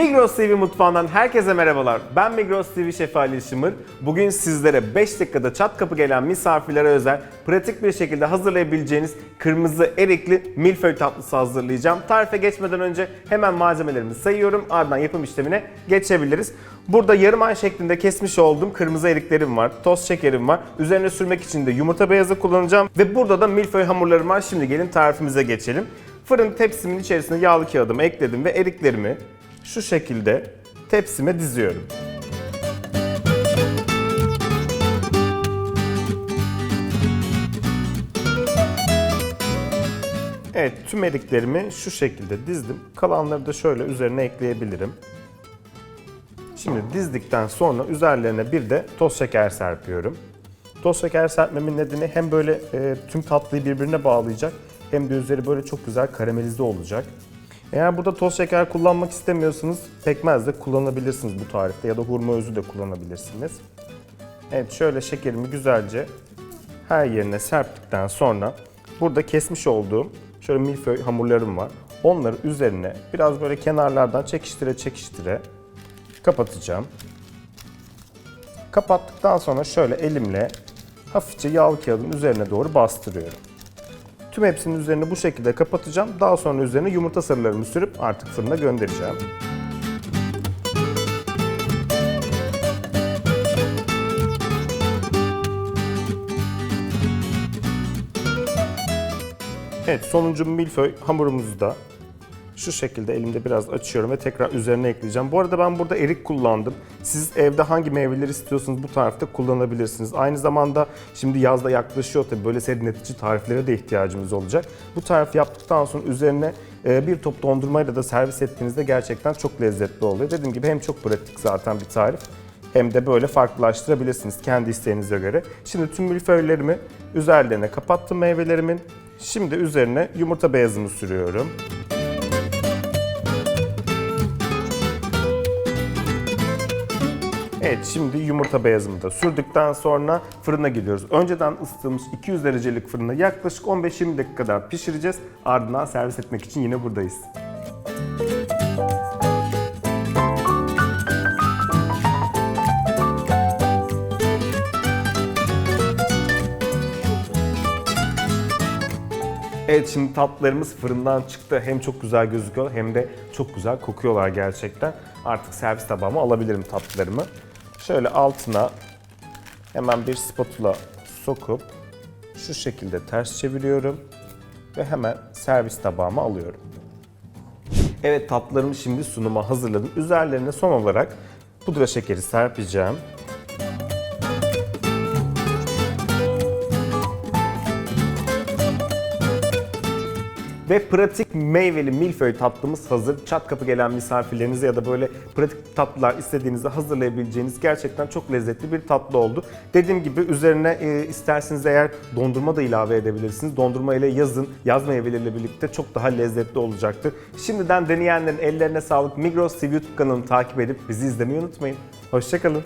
Migros TV mutfağından herkese merhabalar. Ben Migros TV Şefi Ali Şımır. Bugün sizlere 5 dakikada çat kapı gelen misafirlere özel pratik bir şekilde hazırlayabileceğiniz kırmızı erikli milföy tatlısı hazırlayacağım. Tarife geçmeden önce hemen malzemelerimi sayıyorum. Ardından yapım işlemine geçebiliriz. Burada yarım ay şeklinde kesmiş olduğum kırmızı eriklerim var, toz şekerim var. Üzerine sürmek için de yumurta beyazı kullanacağım. Ve burada da milföy hamurlarım var. Şimdi gelin tarifimize geçelim. Fırın tepsimin içerisine yağlı kağıdımı ekledim ve eriklerimi şu şekilde tepsime diziyorum. Evet, tüm eriklerimi şu şekilde dizdim. Kalanları da şöyle üzerine ekleyebilirim. Şimdi dizdikten sonra üzerlerine bir de toz şeker serpiyorum. Toz şeker serpmemin nedeni hem böyle e, tüm tatlıyı birbirine bağlayacak hem de üzeri böyle çok güzel karamelize olacak. Eğer burada toz şeker kullanmak istemiyorsanız pekmez de kullanabilirsiniz bu tarifte ya da hurma özü de kullanabilirsiniz. Evet şöyle şekerimi güzelce her yerine serptikten sonra burada kesmiş olduğum şöyle milföy hamurlarım var. Onları üzerine biraz böyle kenarlardan çekiştire çekiştire kapatacağım. Kapattıktan sonra şöyle elimle hafifçe yağlı kağıdın üzerine doğru bastırıyorum. Tüm hepsinin üzerine bu şekilde kapatacağım. Daha sonra üzerine yumurta sarılarımı sürüp artık fırına göndereceğim. Evet sonuncu milföy hamurumuzu da şu şekilde elimde biraz açıyorum ve tekrar üzerine ekleyeceğim. Bu arada ben burada erik kullandım. Siz evde hangi meyveleri istiyorsanız bu tarifte kullanabilirsiniz. Aynı zamanda şimdi yazda yaklaşıyor tabii böyle serinletici tariflere de ihtiyacımız olacak. Bu tarifi yaptıktan sonra üzerine e, bir top dondurmayla da servis ettiğinizde gerçekten çok lezzetli oluyor. Dediğim gibi hem çok pratik zaten bir tarif hem de böyle farklılaştırabilirsiniz kendi isteğinize göre. Şimdi tüm milföylerimi üzerlerine kapattım meyvelerimin. Şimdi üzerine yumurta beyazımı sürüyorum. Evet şimdi yumurta beyazımı da sürdükten sonra fırına gidiyoruz. Önceden ısıtılmış 200 derecelik fırında yaklaşık 15-20 dakika kadar pişireceğiz. Ardından servis etmek için yine buradayız. Evet şimdi tatlılarımız fırından çıktı. Hem çok güzel gözüküyor hem de çok güzel kokuyorlar gerçekten. Artık servis tabağıma alabilirim tatlılarımı. Şöyle altına hemen bir spatula sokup şu şekilde ters çeviriyorum ve hemen servis tabağıma alıyorum. Evet tatlılarımı şimdi sunuma hazırladım. Üzerlerine son olarak pudra şekeri serpeceğim. Ve pratik meyveli milföy tatlımız hazır. Çat kapı gelen misafirlerinize ya da böyle pratik tatlılar istediğinizde hazırlayabileceğiniz gerçekten çok lezzetli bir tatlı oldu. Dediğim gibi üzerine e, isterseniz eğer dondurma da ilave edebilirsiniz. Dondurma ile yazın yaz meyveleriyle birlikte çok daha lezzetli olacaktır. Şimdiden deneyenlerin ellerine sağlık. Migros TV YouTube kanalını takip edip bizi izlemeyi unutmayın. Hoşçakalın.